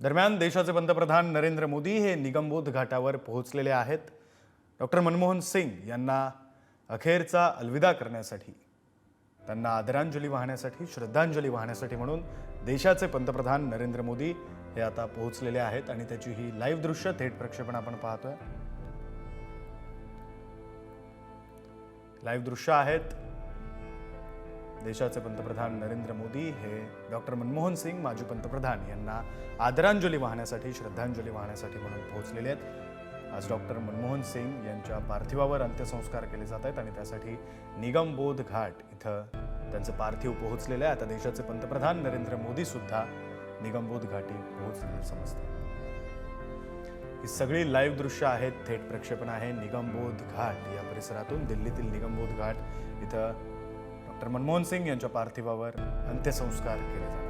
दरम्यान देशाचे पंतप्रधान नरेंद्र मोदी हे निगमबोध घाटावर पोहोचलेले आहेत. डॉक्टर मनमोहन सिंग यांना अखेरचा अलविदा करण्यासाठी त्यांना आदरांजली वाहण्यासाठी श्रद्धांजली वाहण्यासाठी म्हणून देशाचे पंतप्रधान नरेंद्र मोदी हे आता पोहोचलेले आहेत आणि त्याची ही लाईव्ह दृश्य थेट प्रक्षेपण आपण पाहतोय. लाईव्ह दृश्य आहेत. देशाचे पंतप्रधान नरेंद्र मोदी हे डॉक्टर मनमोहन सिंग माजी पंतप्रधान यांना आदरांजली वाहण्यासाठी श्रद्धांजली वाहण्यासाठी म्हणून पोहोचलेले आहेत. आज डॉक्टर मनमोहन सिंग यांच्या पार्थिवावर अंत्यसंस्कार केले जात आहेत आणि त्यासाठी निगमबोध घाट इथं त्यांचं पार्थिव पोहोचलेलं आहे. आता देशाचे पंतप्रधान नरेंद्र मोदी सुद्धा निगमबोध घाटी पोहोचलेले समजते ही सगळी लाईव्ह दृश्य आहेत थेट प्रक्षेपण आहे. निगमबोध घाट या परिसरातून दिल्लीतील निगमबोध घाट इथं डॉक्टर मनमोहन सिंग यांच्या पार्थिवावर अंत्यसंस्कार केले जातात.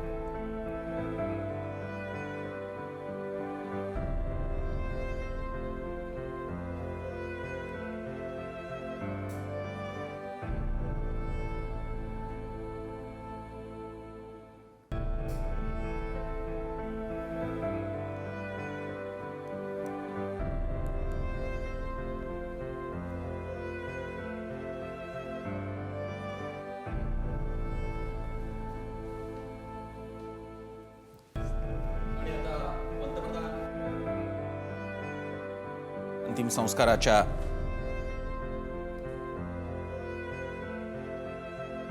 अंतिम संस्काराच्या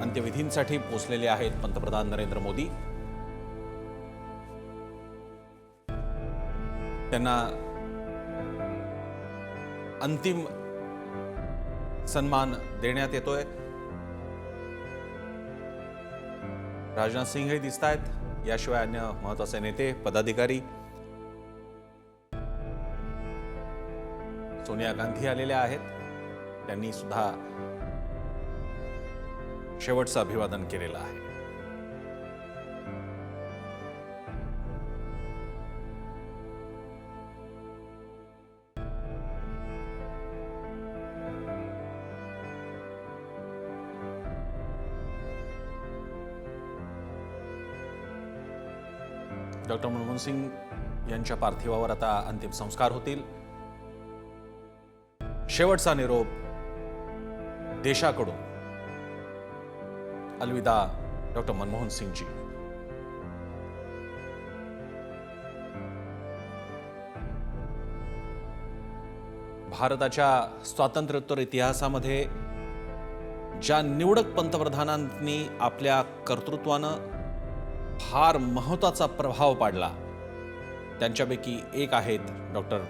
अंत्यविधींसाठी पोचलेले आहेत पंतप्रधान नरेंद्र मोदी. त्यांना अंतिम सन्मान देण्यात येतोय. राजनाथ सिंह हे दिसत आहेत याशिवाय अन्य महत्त्वाचे नेते पदाधिकारी सोनिया गांधी आलेल्या आहेत. त्यांनी सुद्धा शेवटचं अभिवादन केलेलं आहे. डॉक्टर मनमोहन सिंग यांच्या पार्थिवावर आता अंतिम संस्कार होतील. शेवटचा निरोप देशाकडून. अलविदा डॉक्टर मनमोहन सिंगजी. भारताच्या स्वातंत्र्योत्तर इतिहासामध्ये ज्या निवडक पंतप्रधानांनी आपल्या कर्तृत्वानं फार महत्त्वाचा प्रभाव पाडला त्यांच्यापैकी एक आहेत डॉक्टर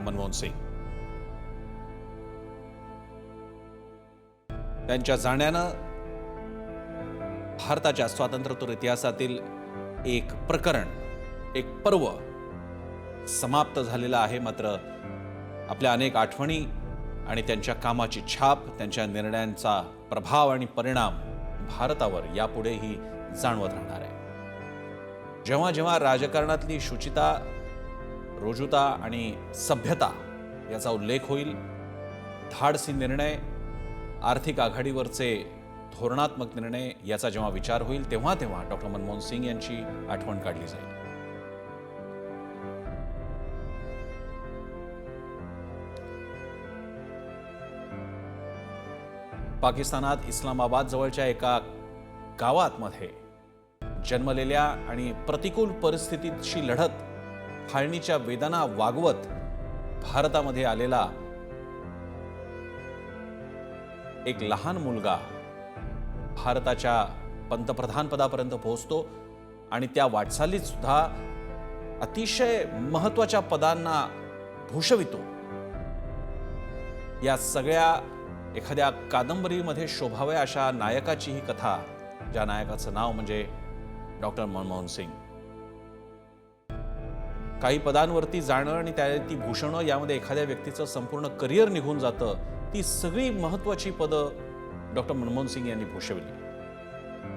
मनमोहन सिंग. त्यांच्या जाण्यानं भारताच्या स्वातंत्र्योत्तर इतिहासातील एक प्रकरण एक पर्व समाप्त झालेलं आहे. मात्र आपल्या अनेक आठवणी आणि त्यांच्या कामाची छाप त्यांच्या निर्णयांचा प्रभाव आणि परिणाम भारतावर यापुढेही जाणवत राहणार आहे. जेव्हा जेव्हा राजकारणातली शुचिता रोजुता आणि सभ्यता याचा उल्लेख होईल धाडसी निर्णय आर्थिक आघाडीवरचे धोरणात्मक निर्णय याचा जेव्हा विचार होईल तेव्हा तेव्हा डॉक्टर मनमोहन सिंग यांची आठवण काढली जाईल. पाकिस्तानात इस्लामाबाद जवळच्या एका गावात मध्ये जन्मलेल्या आणि प्रतिकूल परिस्थितीशी लढत फाळणीच्या वेदना वागवत भारतामध्ये आलेला एक लहान मुलगा भारताच्या पंतप्रधानपदापर्यंत पोहोचतो आणि त्या वाटचालीत सुद्धा अतिशय महत्त्वाच्या पदांना भूषवितो. या सगळ्या एखाद्या कादंबरीमध्ये शोभाव्या अशा नायकाची ही कथा ज्या नायकाचं नाव म्हणजे डॉक्टर मनमोहन सिंग. काही पदांवरती जाणं आणि त्या ती भूषणं यामध्ये एखाद्या व्यक्तीचं संपूर्ण करिअर निघून जातं ती सगळी महत्त्वाची पदं डॉक्टर मनमोहन सिंग यांनी भूषविली.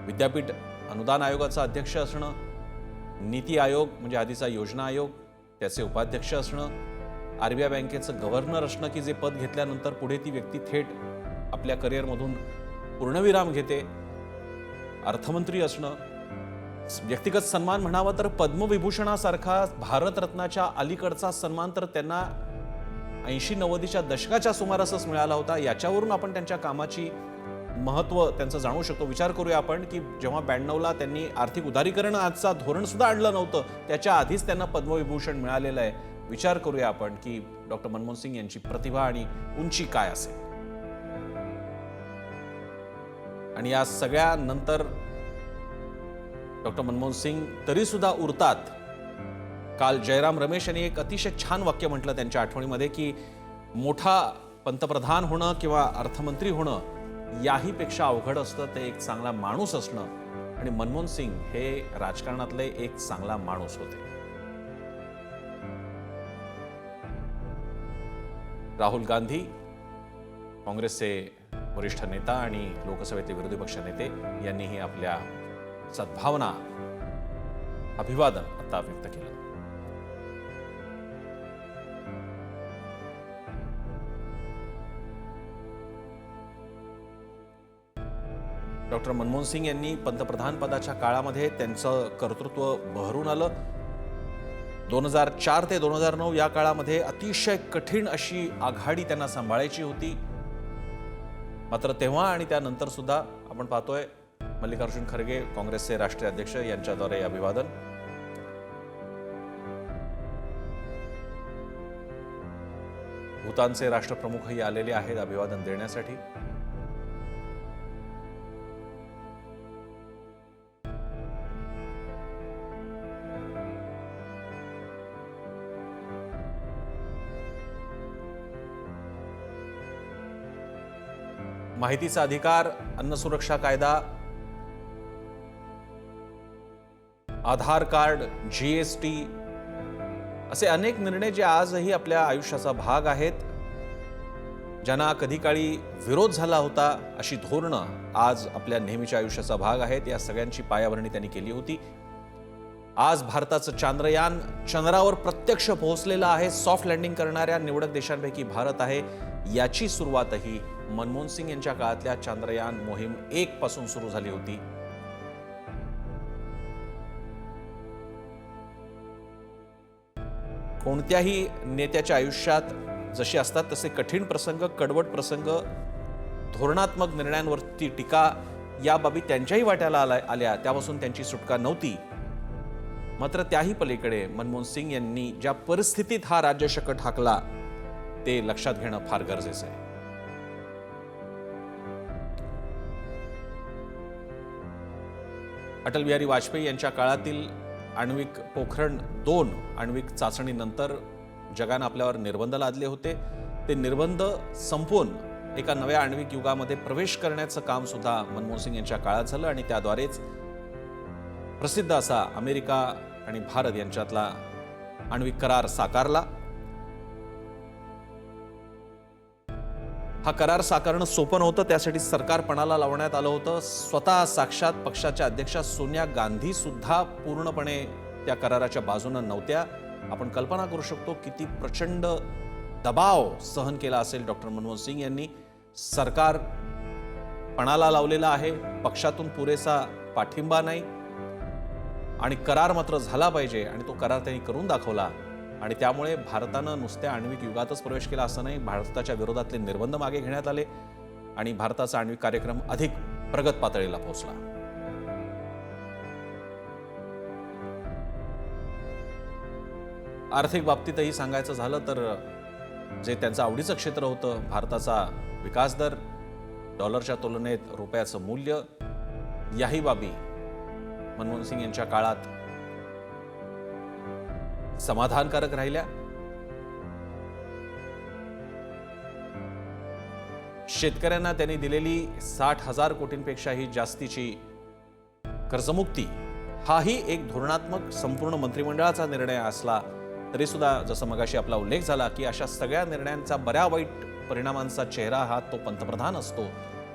विद्यापीठ अनुदान आयोगाचा अध्यक्ष असणं नीती आयोग म्हणजे आधीचा योजना आयोग त्याचे उपाध्यक्ष असणं आर बी आय बँकेचं गव्हर्नर असणं की जे पद घेतल्यानंतर पुढे ती व्यक्ती थेट आपल्या करिअरमधून पूर्णविराम घेते अर्थमंत्री असणं व्यक्तिगत सन्मान म्हणावा तर पद्मविभूषणासारखा भारतरत्नाच्या अलीकडचा सन्मान तर त्यांना ऐंशी नव्वदीच्या दशकाच्या सुमारासच मिळाला होता. याच्यावरून आपण त्यांच्या कामाची महत्त्व त्यांचं जाणू शकतो. विचार करूया आपण की जेव्हा ब्याण्णवला त्यांनी आर्थिक उदारीकरण आजचा धोरणसुद्धा आणलं नव्हतं त्याच्या आधीच त्यांना पद्मविभूषण मिळालेलं आहे. विचार करूया आपण की डॉक्टर मनमोहन सिंग यांची प्रतिभा आणि उंची काय असेल? आणि या सगळ्यानंतर डॉक्टर मनमोहन सिंग तरीसुद्धा उरतात. काल जयराम रमेश यांनी एक अतिशय छान वाक्य म्हटलं त्यांच्या आठवणीमध्ये की मोठा पंतप्रधान होणं किंवा अर्थमंत्री होणं याही पेक्षा अवघड असतं ते एक चांगला माणूस असणं. आणि मनमोहन सिंग हे राजकारणातले एक चांगला माणूस होते. राहुल गांधी काँग्रेसचे वरिष्ठ नेता आणि लोकसभेतले विरोधी पक्ष नेते यांनीही आपल्या सद्भावना अभिवादन आता व्यक्त केलं. डॉक्टर मनमोहन सिंग यांनी पंतप्रधान पदाच्या काळामध्ये त्यांचं कर्तृत्व बहरून आलं. दोन हजार चार ते दोन हजार नऊ या काळामध्ये अतिशय कठीण अशी आघाडी त्यांना सांभाळायची होती. मात्र तेव्हा आणि त्यानंतर सुद्धा आपण पाहतोय मल्लिकार्जुन खरगे काँग्रेसचे राष्ट्रीय अध्यक्ष यांच्याद्वारे हे अभिवादन. भूतानचे राष्ट्रप्रमुखही आलेले आहेत अभिवादन देण्यासाठी. माहितीचा अधिकार अन्न सुरक्षा कायदा Aadhaar card G S T असे अनेक निर्णय जे आजही आपल्या आयुष्याचा भाग आहेत ज्यांना कधी काळी विरोध झाला होता अशी धोरणं आज आपल्या नेहमीच्या आयुष्याचा भाग आहेत. या सगळ्यांची पायाभरणी त्यांनी केली होती. आज भारताचं चांद्रयान चंद्रावर प्रत्यक्ष पोहोचलेलं आहे. सॉफ्ट लँडिंग करणाऱ्या निवडक देशांपैकी भारत आहे. याची सुरुवातही मनमोहन सिंग यांच्या काळातल्या चांद्रयान मोहीम एक पासून सुरू झाली होती. कोणत्याही नेत्याच्या आयुष्यात जसे असतात तसे कठीण प्रसंग कडवट प्रसंग धोरणात्मक निर्णयांवरती टीका या बाबी त्यांच्याही वाट्याला आल्या आल्या. त्यापासून त्यांची सुटका नव्हती. मात्र त्याही पलीकडे मनमोहन सिंग यांनी ज्या परिस्थितीत हा राज्यशकट हाकला ते लक्षात घेणं फार गरजेचं आहे. अटल बिहारी वाजपेयी यांच्या काळातील आण्विक पोखरण दोन आण्विक चाचणीनंतर जगानं आपल्यावर निर्बंध लादले होते. ते निर्बंध संपवून एका नव्या आण्विक युगामध्ये प्रवेश करण्याचं काम सुद्धा मनमोहन सिंग यांच्या काळात झालं आणि त्याद्वारेच प्रसिद्ध असा अमेरिका आणि भारत यांच्यातला आण्विक करार साकारला. हा करार साकारणं सोपं नव्हतं त्यासाठी सरकारपणाला लावण्यात आलं होतं. स्वतः साक्षात पक्षाच्या अध्यक्षा सोनिया गांधी सुद्धा पूर्णपणे त्या कराराच्या बाजूनं नव्हत्या. आपण कल्पना करू शकतो किती प्रचंड दबाव सहन केला असेल डॉक्टर मनमोहन सिंग यांनी. सरकार पणाला लावलेला आहे पक्षातून पुरेसा पाठिंबा नाही. आणि करार मात्र झाला पाहिजे आणि तो करार त्यांनी करून दाखवला. आणि त्यामुळे भारतानं नुसत्या आण्विक युगातच प्रवेश केला असं नाही भारताच्या विरोधातले निर्बंध मागे घेण्यात आले आणि भारताचा आण्विक कार्यक्रम अधिक प्रगत पातळीला पोहोचला. आर्थिक बाबतीतही सांगायचं झालं तर जे त्यांचं आवडीचं क्षेत्र होतं भारताचा विकास दर डॉलरच्या तुलनेत रुपयाचं मूल्य याही बाबी मनमोहन सिंग यांच्या काळात समाधानकारक राहिल्या. शेतकऱ्यांना त्यांनी दिलेली साठ हजार कोटींपेक्षाही जास्तीची कर्जमुक्ती हाही एक धोरणात्मक संपूर्ण मंत्रिमंडळाचा निर्णय असला तरी सुद्धा जसं मगाशी आपला उल्लेख झाला की अशा सगळ्या निर्णयांचा बऱ्या वाईट परिणामांचा चेहरा हा तो पंतप्रधान असतो.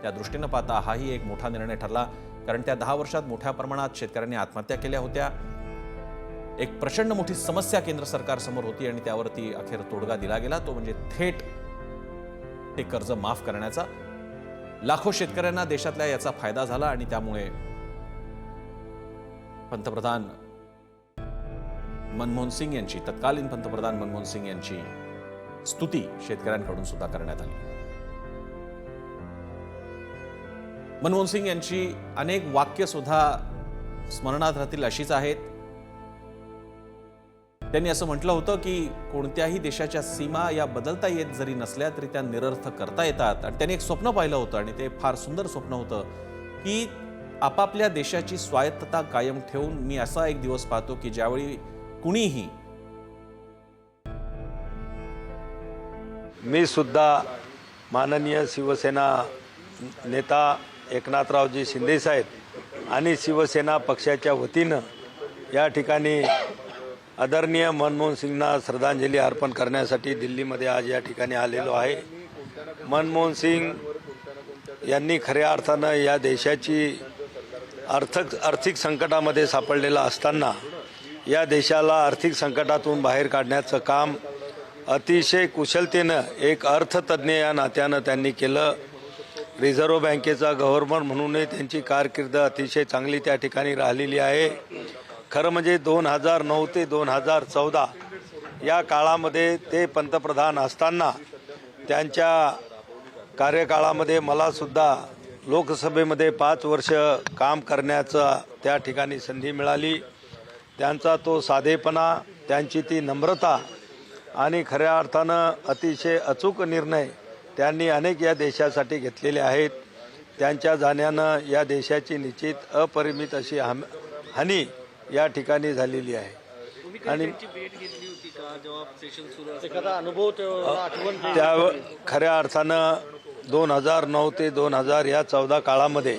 त्या दृष्टीनं पाहता हाही एक मोठा निर्णय ठरला. कारण त्या दहा वर्षात मोठ्या प्रमाणात शेतकऱ्यांनी आत्महत्या केल्या होत्या. एक प्रचंड मोठी समस्या केंद्र सरकारसमोर होती आणि त्यावरती अखेर तोडगा दिला गेला. तो म्हणजे थेट ते कर्ज माफ करण्याचा. लाखो शेतकऱ्यांना देशातल्या याचा फायदा झाला आणि त्यामुळे पंतप्रधान मनमोहन सिंग यांची तत्कालीन पंतप्रधान मनमोहन सिंग यांची स्तुती शेतकऱ्यांकडून सुद्धा करण्यात आली. मनमोहन सिंग यांची अनेक वाक्य सुद्धा स्मरणात राहतील अशीच आहेत. त्यांनी असं म्हटलं होतं की कोणत्याही देशाच्या सीमा या बदलता येत जरी नसल्या तरी त्या निरर्थ करता येतात. आणि त्यांनी एक स्वप्न पाहिलं होतं आणि ते फार सुंदर स्वप्न होतं की आपापल्या देशाची स्वायत्तता कायम ठेवून मी असा एक दिवस पाहतो की ज्यावेळी कुणीही मी सुद्धा माननीय शिवसेना नेता एकनाथरावजी शिंदेसाहेब आणि शिवसेना पक्षाच्या वतीनं या ठिकाणी आदरणीय मनमोहन सिंगना श्रद्धांजली अर्पण करण्यासाठी दिल्लीमध्ये आज या ठिकाणी आलेलो आहे. मनमोहन सिंग यांनी खऱ्या अर्थानं या देशाची अर्थ आर्थिक संकटामध्ये सापडलेला असताना या देशाला आर्थिक संकटातून बाहेर काढण्याचं काम अतिशय कुशलतेनं एक अर्थतज्ज्ञ या नात्यानं त्यांनी केलं. रिझर्व्ह बँकेचा गव्हर्नर म्हणूनही त्यांची कारकीर्द अतिशय चांगली त्या ठिकाणी राहिलेली आहे. खरं म्हणजे दोन हजार नऊ ते दोन हजार चौदा या काळामध्ये ते पंतप्रधान असताना त्यांच्या कार्यकाळामध्ये मलासुद्धा लोकसभेमध्ये पाच वर्ष काम करण्याचा त्या ठिकाणी संधी मिळाली. त्यांचा तो साधेपणा त्यांची ती नम्रता आणि खऱ्या अर्थानं अतिशय अचूक निर्णय त्यांनी अनेक या देशासाठी घेतलेले आहेत. त्यांच्या जाण्यानं या देशाची निश्चित अपरिमित अशी हम हानी या ठिकाणी झालेली आहे. आणि त्या खऱ्या अर्थानं दोन हजार नऊ ते दोन हजार या चौदा काळामध्ये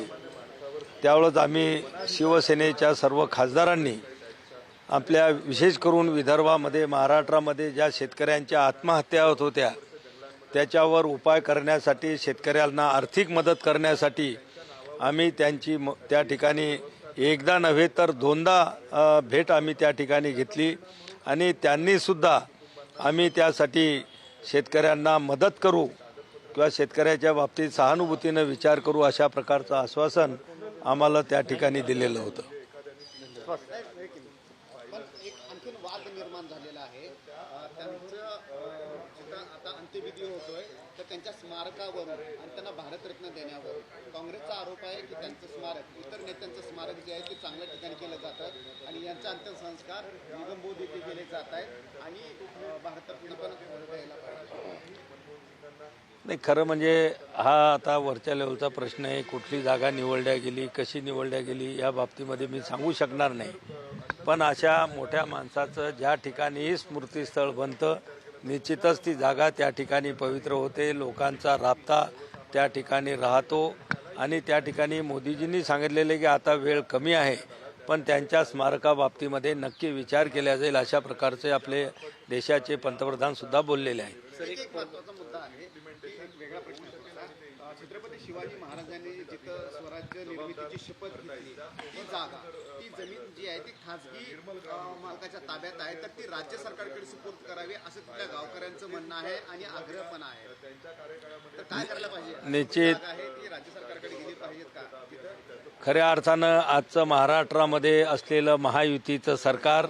त्यावेळेस आम्ही शिवसेनेच्या सर्व खासदारांनी आपल्या विशेष करून विदर्भामध्ये महाराष्ट्रामध्ये ज्या शेतकऱ्यांच्या आत्महत्या होत होत्या त्याच्यावर उपाय करण्यासाठी शेतकऱ्यांना आर्थिक मदत करण्यासाठी आम्ही त्यांची म त्या ठिकाणी एकदा नव्हे तर दोनदा भेट आम्ही त्या ठिकाणी घेतली आणि त्यांनीसुद्धा आम्ही त्यासाठी शेतकऱ्यांना मदत करू किंवा शेतकऱ्याच्या बाबतीत सहानुभूतीनं विचार करू अशा प्रकारचं आश्वासन आम्हाला त्या ठिकाणी दिलेलं होतं पण एक आणखीन वाद निर्माण झालेला आहे अं, त्यांचं अं, जिथं आता होतोय तर त्यांच्या स्मारकावरून आणि त्यांना भारतरत्न देण्यावर काँग्रेसचा आरोप आहे की त्यांचं स्मारक इतर नेत्यांचं स्मारक जे आहे ते चांगल्या ठिकाणी केलं जातं आणि यांचे अंत्यसंस्कार निगमबोध येथे केले जात आहेत आणि भारतरत्न पण द्यायला पाहिजे. नाही खरं म्हणजे हा आता वरच्या लेवलचा प्रश्न आहे कुठली जागा निवडल्या गेली कशी निवडल्या गेली या बाबतीमध्ये मी सांगू शकणार नाही. पण अशा मोठ्या माणसाचं ज्या ठिकाणी स्मृतीस्थळ बनतं निश्चितच ती जागा त्या ठिकाणी पवित्र होते लोकांचा राबता त्या ठिकाणी राहतो. आणि त्या ठिकाणी मोदीजींनी सांगितलेले की आता वेळ कमी आहे पण त्यांच्या स्मारकाबाबतीमध्ये नक्की विचार केला जाईल अशा प्रकारचे आपले देशाचे पंतप्रधानसुद्धा बोललेले आहेत एक एक महत्त्वाचा मुद्दा आहे की एक वेगळा प्रश्न आहे तुमचा. अं, छत्रपती शिवाजी महाराजांनी जिथं स्वराज्य निर्मितीची शपथ घेतली ती जागा ती जमीन जी आहे ती खाजगी अं, मालकाच्या ताब्यात आहे तर ती राज्य सरकारकडे सुपूर्द करावी असं तिथल्या गावकऱ्यांचं म्हणणं आहे आणि आग्रह पण आहे. तर काय करायला पाहिजे? निश्चित. आहे ती राज्य सरकारकडे गेली पाहिजेत का? तिथं खऱ्या अर्थानं आजचं महाराष्ट्रामध्ये असलेलं महायुतीचं सरकार